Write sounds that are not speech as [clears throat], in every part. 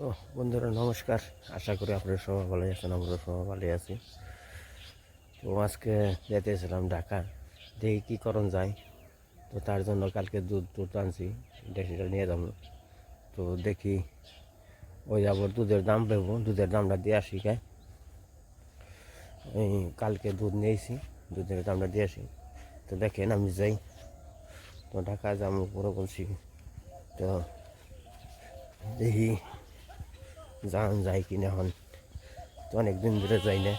তো বন্ধুরা, নমস্কার। আশা করি আপনারা সবাই ভালো আছেন, আমরা সবাই ভালো আছি। তো আজকে যেতেছিলাম ঢাকা। দেখি কী করণ যায়। তো তার জন্য কালকে দুধ দুধ আনছি ডেসিটা নিয়ে যাব। তো দেখি ওই যাব, দুধের দাম পেবো, দুধের দামটা দিয়ে আসি কে। কালকে দুধ নিয়েছি, দুধের দামটা দিয়ে আসি। তো দেখেন, আমি যাই। তো ঢাকা যাব পুরো বলছি। তো দেখি যান যায় কিনা এখন তো অনেক দিন ধরে যাই না।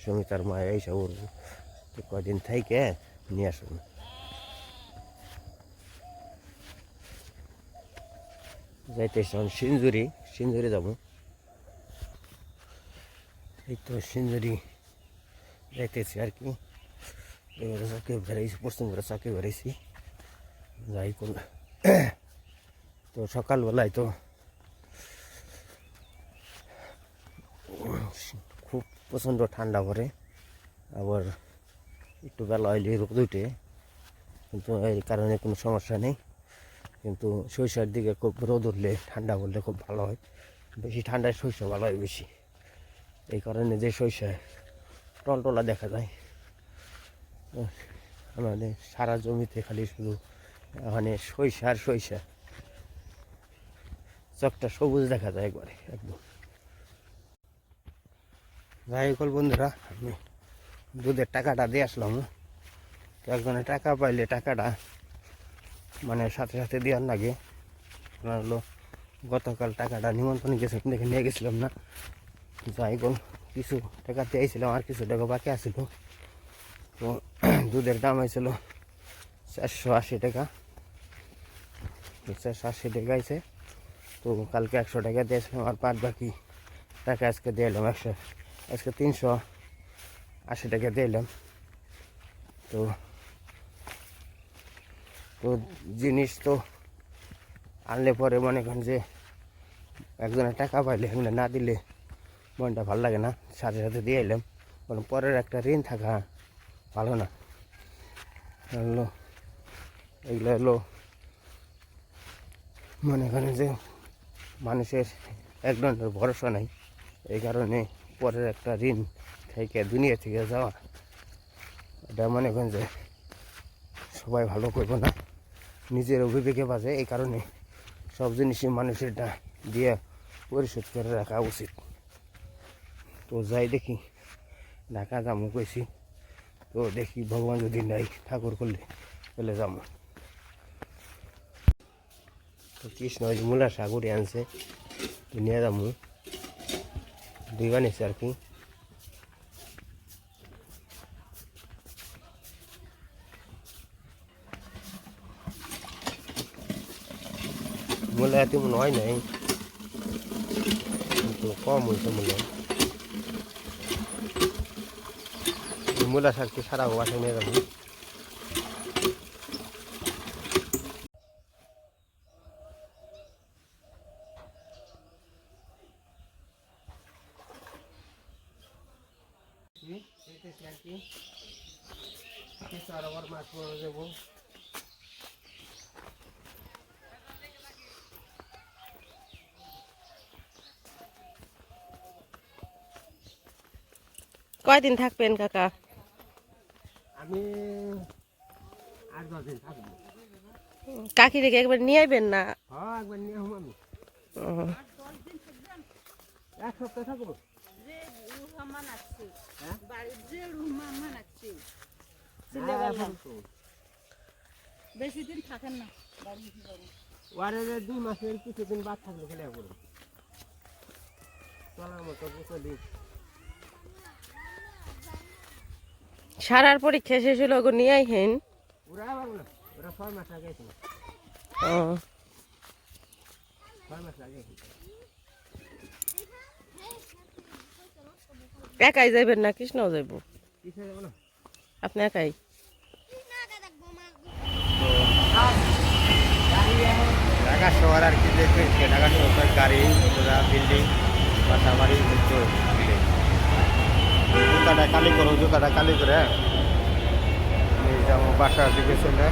সুমিতার মা এইসব ওর তো কদিন থেকে, নিয়ে আসুন। যাইতেছি এখন সিঞ্জুরি সিঞ্জুরি যাব। এই তো সিঞ্জুরি যাইতেছি আর কি। এবারে চাকরি বেড়াইছি, পশ্চিম করে চাকরি বেড়াইছি। যাই কোন তো সকালবেলায় তো খুব প্রচণ্ড ঠান্ডা পড়ে আবার একটু বেলা হইলে রোদ উঠে, কিন্তু এই কারণে কোনো সমস্যা নেই। কিন্তু শৈশবের দিকে খুব রোদ উঠলে ঠান্ডা পড়লে খুব ভালো হয়। বেশি ঠান্ডায় শৈশব ভালো হয় বেশি। এই কারণে যে শৈশব টলটলা দেখা যায়। আমাদের সারা জমিতে খালি শুধু মানে সরিষা আর সরিষা। চকটা সবুজ দেখা যায় একবারে, একদম। যাই হোক বন্ধুরা, আমি দুধের টাকাটা দিয়ে আসলাম। তো একজনে টাকা পাইলে টাকাটা মানে সাথে সাথে দেওয়ার লাগে। আপনার হলো, গতকাল টাকাটা নিমন্ত্রণ গেছে দেখে নিয়ে গেছিলাম না? যাই হোক কিছু টাকা দিয়েছিলাম আর কিছু টাকা বাকি আছিল। তো [clears throat] দুধের দাম হয়েছিল চারশো আশি টাকা। তো চারশো আশি টাকা আছে তো কালকে একশো টাকা দিয়েছিলাম, আর বাদ বাকি টাকা আজকে দিয়ে এলাম একশো। আজকে তিনশো আশি টাকা দিয়ে এলাম। তো তো জিনিস তো আনলে পরে মনে করেন যে একজনের টাকা পাইলে এখানে না দিলে মনটা ভালো লাগে না। সাথে সাথে দিয়ে এলাম। কারণ পরের একটা ঋণ থাকা ভালো না। এগুলো হলো মনে করেন যে মানুষের এক ধরনের ভরসা নাই। এই কারণে পরের একটা ঋণ থেকে, দুনিয়া থেকে যাওয়া। এটা মনে করেন যে সবাই ভালো করব না। নিজের অভিবেকে বাজে, এই কারণে সব জিনিসই মানুষেরটা দিয়ে পরিশোধ করে রাখা উচিত। তো যাই দেখি, ঢাকা যাব কইছি। তো দেখি ভগবান যদি নাই, ঠাকুর করলে তাহলে যাব তো কৃষ্ণ মূলা সাগরে আনছে তো নিয়ে যাব দুই বানিয়েছে আর কি? মূলা তেমন হয় নাই। কিন্তু কম হয়েছে মূল্য। মূলা শাকটি সারা বাসায় নিয়ে কয়দিন থাকবেন কাকা? আমি দশ দিন থাকব। কাকি রেখে একবার নিয়ে আইবেন না? হ্যাঁ একবার নিয়ে হব আমি। এক সপ্তাহ থাকব? যে রুহমান আছে হ্যাঁ? বাড়ির যে রুহমান আছে হ্যাঁ, বেশি দিন থাকেন না বাড়ি বাড়ি ওয়ারে দুই মাসের কিছুদিন বাদ থাকলে খেলে করো চলার মতো বুঝলি সারার পরীক্ষা শেষ হলো ওগো নিয়ে আইহেন ও, একাই যাইবেন না কৃষ্ণও যাইব? কিসে যাব না? আপনি একাই? ঢাকা শহর আর কি দেখবে ঢাকা শহর গাড়ি বিল্ডিং বাসা বাড়ি জুতাটা কালি করো জুতাটা কালি করে এই যাব বাসার দিকে চলে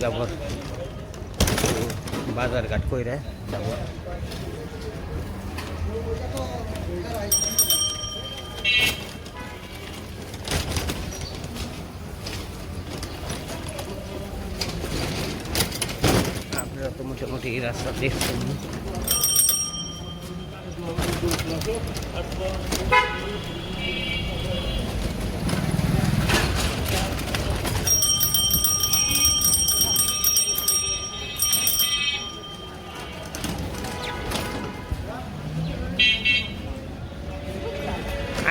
নেমে ওখান থেকে আবার বাজার ঘাট কইরে যাব। আপনারা তো মোটামুটি রাস্তা দেখছেন।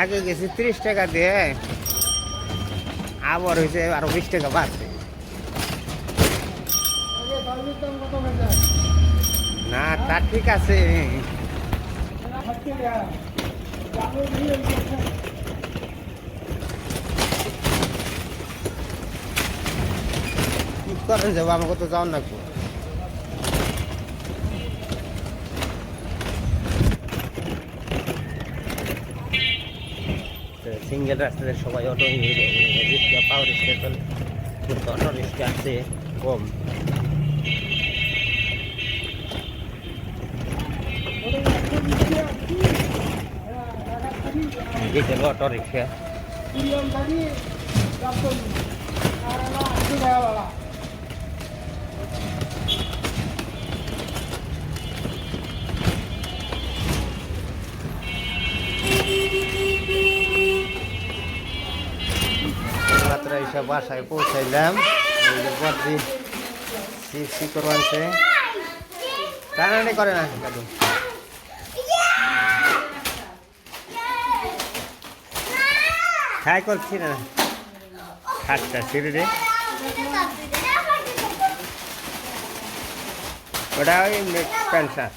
আগে গেছি ত্রিশ টাকা দিয়ে, আবার হয়েছে আরও বিশ টাকা বাড়ছে। না, তা ঠিক আছে। কি করেন যাব? আমাকে তো যাওয়ার লাগবো। সিঙ্গেল রাস্তাতে সবাই অটো রিক্সা পাওয়ার রিক্সা চলে কিন্তু অটো রিক্সা আছে কম। Diesel auto rickshaw. এসে বাসায় পৌঁছাইলাম। এই যে বদ্রি সি? করবানছে টানাটানি করে না দাদু খাই করছি না। খাটটা সিঁড়ি রে ওটা ওই প্যান্ট শার্ট।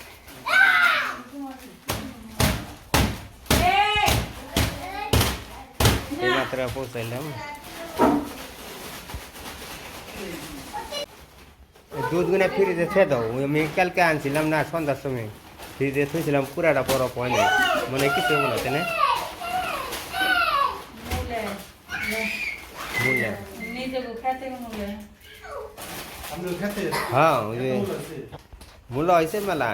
মাত্র পৌঁছাইলাম। দুধ গুনে ফ্রিজে ছে দাও। আমি কালকে আনছিলাম না সন্ধ্যার সময়। ফ্রিজে থুইছিলাম পুরাটা বড় পয় নাই মনে কিছু মনে হচ্ছে না। মূল্য হ্যাঁ মূল্য হয়েছে মেলা।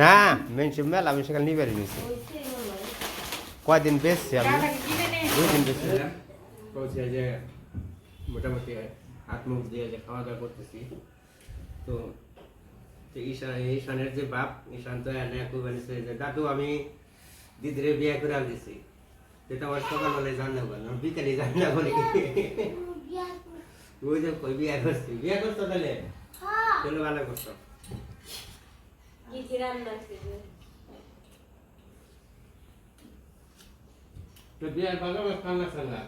না মেনছে মেলা আমি সেখানে নিবে নিয়েছি। কয়দিন বেচছি আমি? বলছি যে মোটামুটি হাত মুখ দিয়ে যে খাওয়া দাওয়া করতেছি। তো ঈশান ঈশানের যে বাপ ঈশান তো এনে কুবানিছে যে দাদু আমি দিদিরে বিয়ে করে আনতেছি। যেটা আমার সকালবেলায় জানা বললাম বিকালে জানা বলে ওই যে কই বিয়ে করছি? বিয়ে করছ তাহলে? চলো ভালো করছ। তো বিয়ের ভালো খানা সালা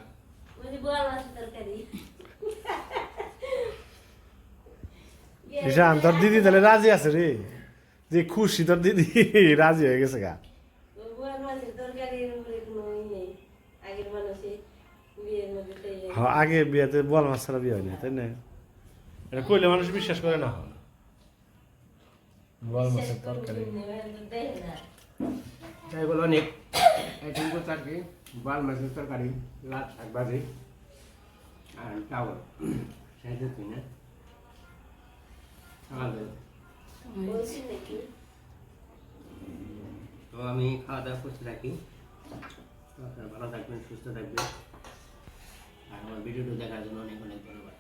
ঈশান তোর দিদি তাহলে রাজি আছে রে? যে খুশি তোর দিদি রাজি হয়ে গেছে গা। হ্যাঁ আগে বিয়েতে বল মাছ ছাড়া বিয়ে হয়নি তাই না? এটা কইলে মানুষ বিশ্বাস করে না। বল মাছের তরকারি। যাই বলো অনেক। আইটেম করতে আর কি বাল মাছের তরকারি লাল শাক ভাজি আর চাউল। সেটা তো তুই না তো আমি খাওয়া দাওয়া করতে থাকি আপনারা ভালো থাকবেন সুস্থ থাকবেন। আর আমার ভিডিওটি দেখার জন্য অনেক অনেক ধন্যবাদ।